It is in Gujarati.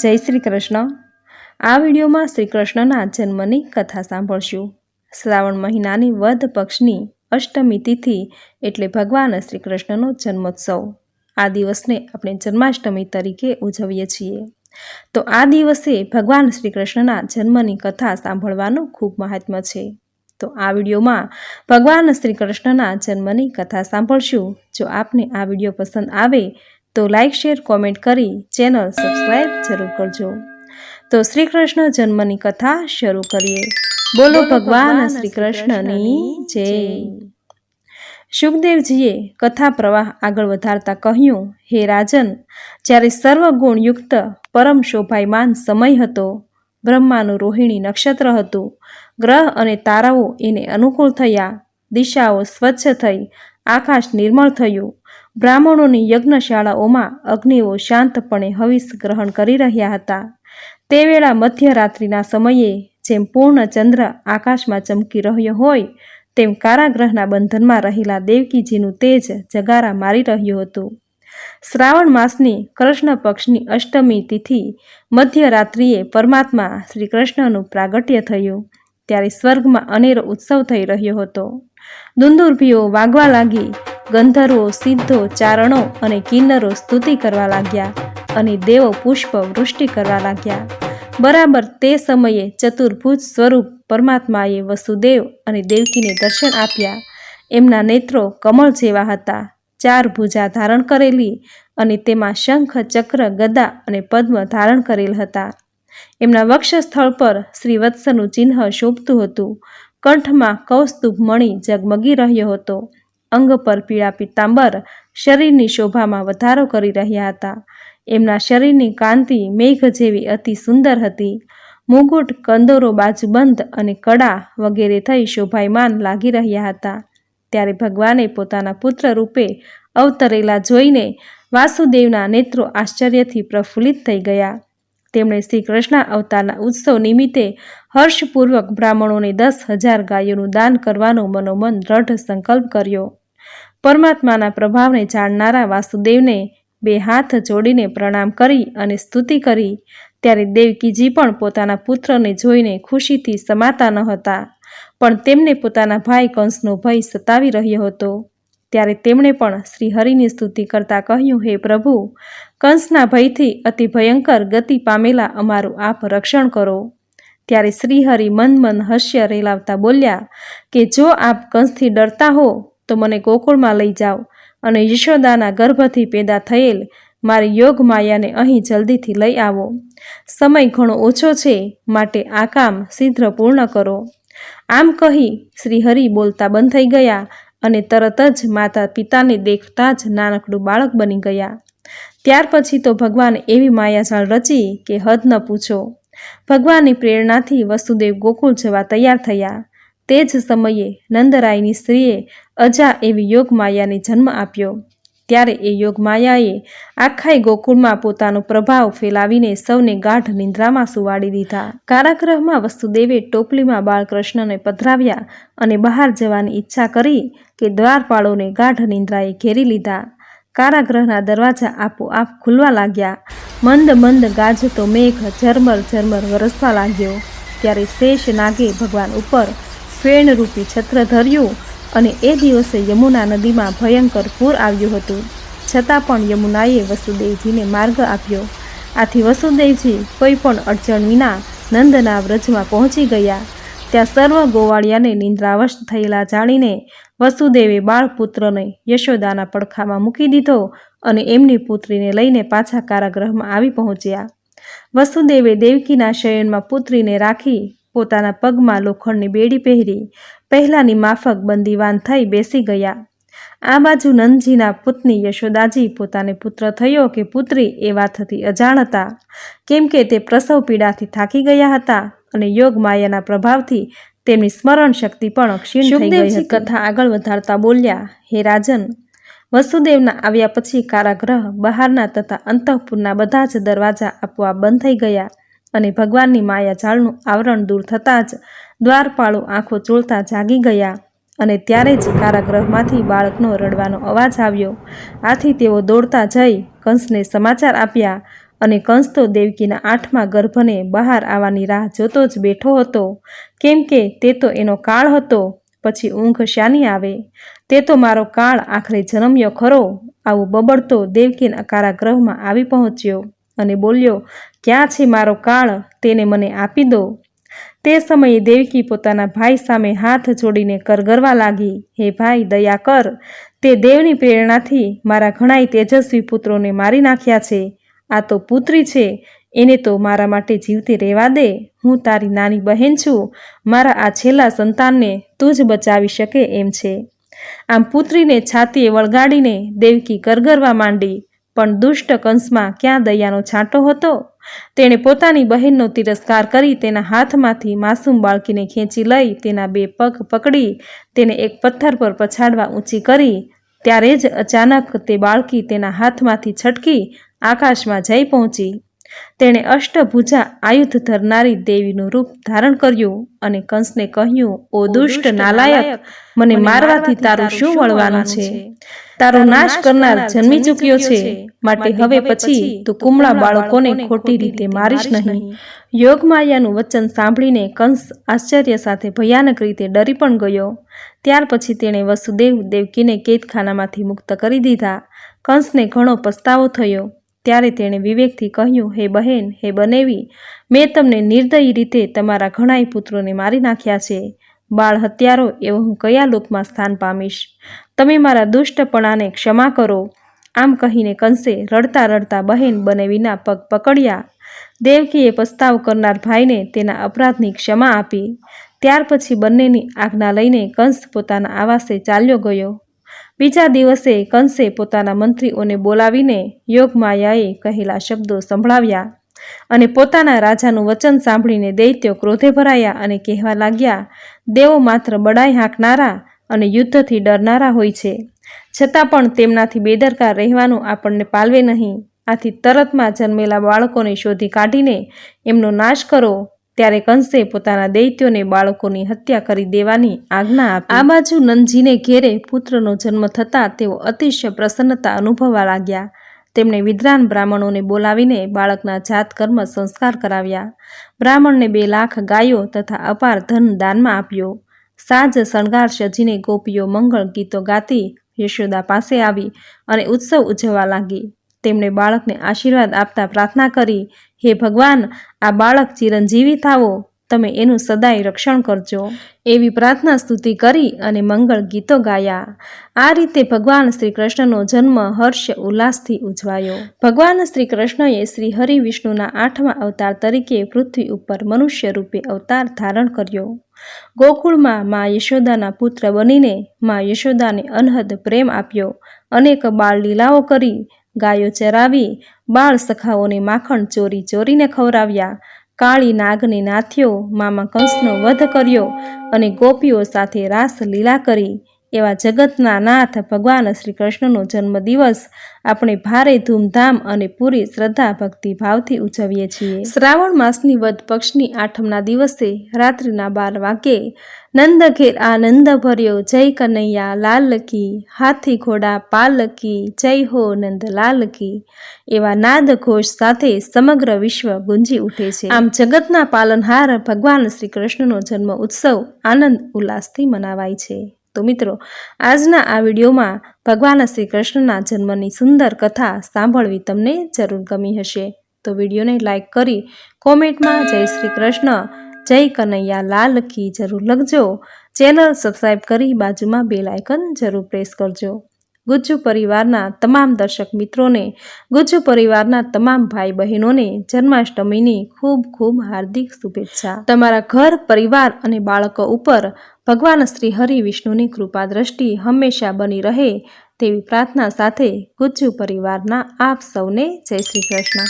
જય શ્રી કૃષ્ણ. આ વિડીયોમાં શ્રી કૃષ્ણના જન્મની કથા સાંભળશું. શ્રાવણ મહિનાની વધ પક્ષની અષ્ટમી તિથિ એટલે ભગવાન શ્રી કૃષ્ણનો જન્મોત્સવ. આ દિવસને આપણે જન્માષ્ટમી તરીકે ઉજવીએ છીએ. તો આ દિવસે ભગવાન શ્રી કૃષ્ણના જન્મની કથા સાંભળવાનું ખૂબ મહાત્મ્ય છે. તો આ વિડીયોમાં ભગવાન શ્રી કૃષ્ણના જન્મની કથા સાંભળશું. જો આપને આ વીડિયો પસંદ આવે તો લાઇક શેર કોમેન્ટ કરી ચેનલ સબસ્ક્રાઈબ જરૂર કરજો. તો શ્રી કૃષ્ણ જન્મની કથા શરૂ કરીએ. બોલો ભગવાન શ્રી કૃષ્ણની જય. સુખદેવજીએ કથા પ્રવાહ આગળ વધારતા કહ્યું હે રાજન જ્યારે સર્વ ગુણયુક્ત પરમ શોભાયમાન સમય હતો બ્રહ્માનું રોહિણી નક્ષત્ર હતું ગ્રહ અને તારાઓ એને અનુકૂળ થયા દિશાઓ સ્વચ્છ થઈ આકાશ નિર્મળ થયું બ્રાહ્મણોની યજ્ઞશાળાઓમાં અગ્નિઓ શાંતપણે હવિષ ગ્રહણ કરી રહ્યા હતા. તે વેળા મધ્યરાત્રિના સમયે જેમ પૂર્ણ ચંદ્ર આકાશમાં ચમકી રહ્યો હોય, તેમ કારાગ્રહના બંધનમાં રહેલા દેવકીજીનું તેજ જગારા મારી રહ્યું હતું. શ્રાવણ માસની કૃષ્ણ પક્ષની અષ્ટમી તિથિ મધ્યરાત્રિએ પરમાત્મા શ્રી કૃષ્ણનું પ્રાગટ્ય થયું, ત્યારે સ્વર્ગમાં અનેરો ઉત્સવ થઈ રહ્યો હતો. દુંદુરભીઓ વાગવા લાગી ગંધર્વો સિદ્ધો, ચારણો અને કિન્નરો સ્તુતિ કરવા લાગ્યા અને દેવો પુષ્પ વૃષ્ટિ કરવા લાગ્યા. બરાબર તે સમયે ચતુર્ભુજ સ્વરૂપ પરમાત્માએ વસુદેવ અને દેવકીને દર્શન આપ્યા. એમના નેત્રો કમળ જેવા હતા. ચાર ભુજા ધારણ કરેલી અને તેમાં શંખ, ચક્ર, ગદા અને પદ્મ ધારણ કરેલ હતા. એમના વક્ષસ્થળ પર શ્રીવત્સનું ચિહ્ન શોભતું હતું. કંઠમાં કૌસ્તુભ મણિ જગમગી રહ્યો હતો. અંગ પર પીળા પિત્તાંબર શરીરની શોભામાં વધારો કરી રહ્યા હતા. એમના શરીરની કાંતિ મેઘ જેવી અતિ સુંદર હતી. મુગુટ, કંદોરો બાજુબંધ અને કડા વગેરે થઈ શોભાયમાન લાગી રહ્યા હતા. ત્યારે ભગવાને પોતાના પુત્ર રૂપે અવતરેલા જોઈને વાસુદેવના નેત્રો આશ્ચર્યથી પ્રફુલ્લિત થઈ ગયા. તેમણે શ્રી કૃષ્ણ અવતારના ઉત્સવ નિમિત્તે હર્ષપૂર્વક બ્રાહ્મણોને દસ હજાર ગાયોનું દાન કરવાનો મનોમન દ્રઢ સંકલ્પ કર્યો. પરમાત્માના પ્રભાવને જાણનારા વાસુદેવને બે હાથ જોડીને પ્રણામ કરી અને સ્તુતિ કરી. ત્યારે દેવકીજી પણ પોતાના પુત્રને જોઈને ખુશીથી સમાતા ન હતા, પણ તેમને પોતાના ભાઈ કંસનો ભય સતાવી રહ્યો હતો. ત્યારે તેમણે પણ શ્રીહરિની સ્તુતિ કરતા કહ્યું, હે પ્રભુ, કંસના ભયથી અતિ ભયંકર ગતિ પામેલા અમારું આપ રક્ષણ કરો. ત્યારે શ્રીહરિ મન મન હસ્ય રેલાવતા બોલ્યા, કે જો આપ કંસથી ડરતા હો તો મને ગોકુળમાં લઈ જાઓ અને યશોદાના ગર્ભથી પેદા થયેલ મારી યોગ માયાને અહીં જલ્દીથી લઈ આવો. સમય ઘણો ઓછો છે, માટે આ કામ શીઘ્ર પૂર્ણ કરો. આમ કહી શ્રીહરિ બોલતા બંધ થઈ ગયા અને તરત જ માતા પિતાને દેખતા જ નાનકડું બાળક બની ગયા. ત્યાર પછી તો ભગવાન એવી માયાજાળ રચી કે હદ ન પૂછો. ભગવાનની પ્રેરણાથી વસુદેવ ગોકુળ જવા તૈયાર થયા. તે જ સમયે નંદરાયની સ્ત્રીએ અજા એવી યોગ માયાને જન્મ આપ્યો. ત્યારે એ યોગ માયાએ આખાય ગોકુળમાં પોતાનો પ્રભાવ ફેલાવીને સૌને ગાઢ નિંદ્રામાં સુવાડી દીધા. કારાગ્રહમાં વસુદેવે ટોપલીમાં બાળકૃષ્ણને પધરાવ્યા અને બહાર જવાની ઈચ્છા કરી કે દ્વારપાળોને ગાઢ નિંદ્રાએ ઘેરી લીધા. કારાગ્રહના દરવાજા આપોઆપ ખુલવા લાગ્યા. મંદ મંદ ગાજતો મેઘ ઝરમર ઝરમર વરસવા લાગ્યો. ત્યારે શેષ નાગે ભગવાન ઉપર ફેણરૂપી છત્ર ધર્યું અને એ દિવસે યમુના નદીમાં ભયંકર પૂર આવ્યું હતું. છતાં પણ યમુનાએ વસુદેવજીને માર્ગ આપ્યો. આથી વસુદેવજી કોઈ પણ અડચણ વિના નંદના વ્રજમાં પહોંચી ગયા. ત્યાં સર્વ ગોવાળિયાને નિંદ્રાવશ થયેલા જાણીને વસુદેવે બાળપુત્રને યશોદાના પડખામાં મૂકી દીધો અને એમની પુત્રીને લઈને પાછા કારાગૃહમાં આવી પહોંચ્યા. વસુદેવે દેવકીના શયનમાં પુત્રીને રાખી પોતાના પગમાં લોખંડની બેડી પહેરી પહેલાંની માફક બંદીવાન થઈ બેસી ગયા. આ બાજુ નંદજીના પુતની યશોદાજી પોતાને પુત્ર થયો કે પુત્રી એ વાત હતી અજાણ હતા કેમ કે તે પ્રસવ પીડાથી થાકી ગયા હતા અને યોગ માયાના પ્રભાવથી તેમની સ્મરણ શક્તિ પણ ક્ષીણ થઈ ગઈ હતી. કથા આગળ વધારતા બોલ્યા હે રાજન વસુદેવના આવ્યા પછી કારાગૃહ બહારના તથા અંતઃપુરના બધા જ દરવાજા આપોઆપ બંધ થઈ ગયા. અને ભગવાનની માયાજાળનું આવરણ દૂર થતાં જ દ્વારપાળો આંખો ચોળતા જાગી ગયા અને ત્યારે જ કારાગૃહમાંથી બાળકનો રડવાનો અવાજ આવ્યો. આથી તેઓ દોડતા જઈ કંસને સમાચાર આપ્યા અને કંસ તો દેવકીના આઠમા ગર્ભને બહાર આવવાની રાહ જોતો જ બેઠો હતો. કેમ કે તે તો એનો કાળ હતો, પછી ઊંઘ શાની આવે? તે તો મારો કાળ આખરે જન્મ્યો ખરો. આવું બબડતો દેવકીના કારાગૃહમાં આવી પહોંચ્યો. અને બોલ્યો, ક્યાં છે મારો કાળ? તેને મને આપી દો. તે સમયે દેવકી પોતાના ભાઈ સામે હાથ જોડીને કરગરવા લાગી, હે ભાઈ, દયા કર. તે દેવની પ્રેરણાથી મારા ઘણાય તેજસ્વી પુત્રોને મારી નાખ્યા છે. આ તો પુત્રી છે. એને તો મારા માટે જીવતી રહેવા દે. હું તારી નાની બહેન છું. મારા આ છેલ્લા સંતાનને તું જ બચાવી શકે એમ છે. આમ પુત્રીને છાતીએ વળગાડીને દેવકી કરગરવા માંડી. પણ દુષ્ટ કંસમાં ક્યાં દયાનો છાંટો હતો? તેણે પોતાની બહેનનો તિરસ્કાર કરી તેના હાથમાંથી માસૂમ બાળકીને ખેંચી લઈ તેના બે પગ પકડી તેને એક પથ્થર પર પછાડવા ઊંચી કરી. ત્યારે જ અચાનક તે બાળકી તેના હાથમાંથી છટકી આકાશમાં જઈ પહોંચી. તેણે અષ્ટભુજા આયુધ ધરનારી દેવીનું રૂપ ધારણ કર્યું અને કંસને કહ્યું ઓ દુષ્ટ નાલાયક મને મારવાથી તારું શું વળવાનું છે? તારો નાશ કરનાર જન્મી ચૂક્યો છે. માટે હવે પછી તું કુમળા બાળકોને ખોટી રીતે મારીશ નહીં. યોગમાયાનું વચન સાંભળીને કંસ આશ્ચર્ય સાથે ભયાનક રીતે ડરી પણ ગયો. ત્યાર પછી તેણે વસુદેવ દેવકીને કેદખાનામાંથી મુક્ત કરી દીધા. કંસને ઘણો પસ્તાવો થયો. ત્યારે તેણે વિવેકથી કહ્યું, હે બહેન, હે બનેવી, મેં તમને નિર્દયી રીતે તમારા ઘણાય પુત્રોને મારી નાખ્યા છે. બાળ હત્યારો એવો હું કયા લોકમાં સ્થાન પામીશ? તમે મારા દુષ્ટપણાને ક્ષમા કરો. આમ કહીને કંસે રડતા રડતા બહેન બનેવીના પગ પકડ્યા. દેવકીએ પસ્તાવ કરનાર ભાઈને તેના અપરાધની ક્ષમા આપી. ત્યાર પછી બંનેની આજ્ઞા લઈને કંસ પોતાના આવાસે ચાલ્યો ગયો. બીજા દિવસે કંસે પોતાના મંત્રીઓને બોલાવીને યોગમાયાએ કહેલા શબ્દો સંભળાવ્યા અને પોતાના રાજાનું વચન સાંભળીને દૈત્યો ક્રોધે ભરાયા અને કહેવા લાગ્યા, દેવો માત્ર બડાઈ હાંકનારા અને યુદ્ધથી ડરનારા હોય છે. છતાં પણ તેમનાથી બેદરકાર રહેવાનું આપણને પાલવે નહીં. આથી તરતમાં જન્મેલા બાળકોને શોધી કાઢીને એમનો નાશ કરો ત્યારે કંસે પોતાના દૈત્યોને બાળકોની હત્યા કરી દેવાની આજ્ઞા આપી. આ બાજુ નંદજીને ઘેરે પુત્રનો જન્મ થતાં તેઓ અતિશય પ્રસન્નતા અનુભવવા લાગ્યા. તેમણે વિદ્વાન બ્રાહ્મણોને બોલાવીને બાળકના જાત કર્મ સંસ્કાર કરાવ્યા. બ્રાહ્મણને બે લાખ ગાયો તથા અપાર ધન દાનમાં આપ્યો. સાજ શણગાર સજીને ગોપીઓ મંગળ ગીતો ગાતી યશોદા પાસે આવી અને ઉત્સવ ઉજવવા લાગી. તેમણે બાળકને આશીર્વાદ આપતા પ્રાર્થના કરી હે ભગવાન, આ બાળક ચિરંજીવી થાવો. તમે એનું સદાય રક્ષણ કરજો. એવી પ્રાર્થના સ્તુતિ કરી અને મંગળ ગીતો ગાયા. આ રીતે ભગવાન શ્રી કૃષ્ણનો જન્મ હર્ષ ઉલ્લાસથી ઉજવાયો. ભગવાન શ્રી કૃષ્ણએ શ્રી હરિ વિષ્ણુના આઠમા અવતાર તરીકે પૃથ્વી ઉપર મનુષ્ય રૂપે અવતાર ધારણ કર્યો. ગોકુળમાં મા યશોદાના પુત્ર બનીને મા યશોદાને અનહદ પ્રેમ આપ્યો. અનેક બાળ લીલાઓ કરી ગાયો ચરાવી બાળ સખાઓને માખણ ચોરી ચોરીને ખવડાવ્યા. કાળી નાગની નાથ્યો મામા કંસનો વધ કર્યો અને ગોપીઓ સાથે રાસ લીલા કરી. એવા જગતના નાથ ભગવાન શ્રી કૃષ્ણનો જન્મદિવસ આપણે ભારે ધૂમધામ અને પૂરી શ્રદ્ધા ભક્તિ ભાવથી ઉજવીએ છીએ. શ્રાવણ માસની વધ પક્ષની આઠમના દિવસે રાત્રિના બાર વાગ્યે નંદ ઘેર આનંદ ભર્યો જય કનૈયા લાલ કી, હાથી ઘોડા પાલકી જય હો નંદ લાલકી એવા નાદ ઘોષ સાથે સમગ્ર વિશ્વ ગુંજી ઉઠે છે. આમ જગતના પાલનહાર ભગવાન શ્રી કૃષ્ણનો જન્મ ઉત્સવ આનંદ ઉલ્લાસથી મનાવાય છે. તો મિત્રો, આજના આ વિડીયોમાં ભગવાન શ્રી કૃષ્ણના જન્મની સુંદર કથા સાંભળવી તમને જરૂર ગમી હશે. તો વિડીયોને લાઇક કરી કોમેન્ટમાં જય શ્રી કૃષ્ણ, જય કનૈયા લાલ કી જરૂર લખજો. ચેનલ સબસ્ક્રાઈબ કરી બાજુમાં બેલ આઇકન જરૂર પ્રેસ કરજો. ગુજ્જુ પરિવારના તમામ દર્શક મિત્રોને, ગુજ્જુ પરિવારના તમામ ભાઈ બહેનોને જન્માષ્ટમીની ખૂબ ખૂબ હાર્દિક શુભેચ્છા. તમારા ઘર, પરિવાર અને બાળકો ઉપર ભગવાન શ્રી હરિ વિષ્ણુની કૃપા દ્રષ્ટિ હંમેશા બની રહે તેવી પ્રાર્થના સાથે ગુજ્જુ પરિવારના આપ સૌને જય શ્રી કૃષ્ણ.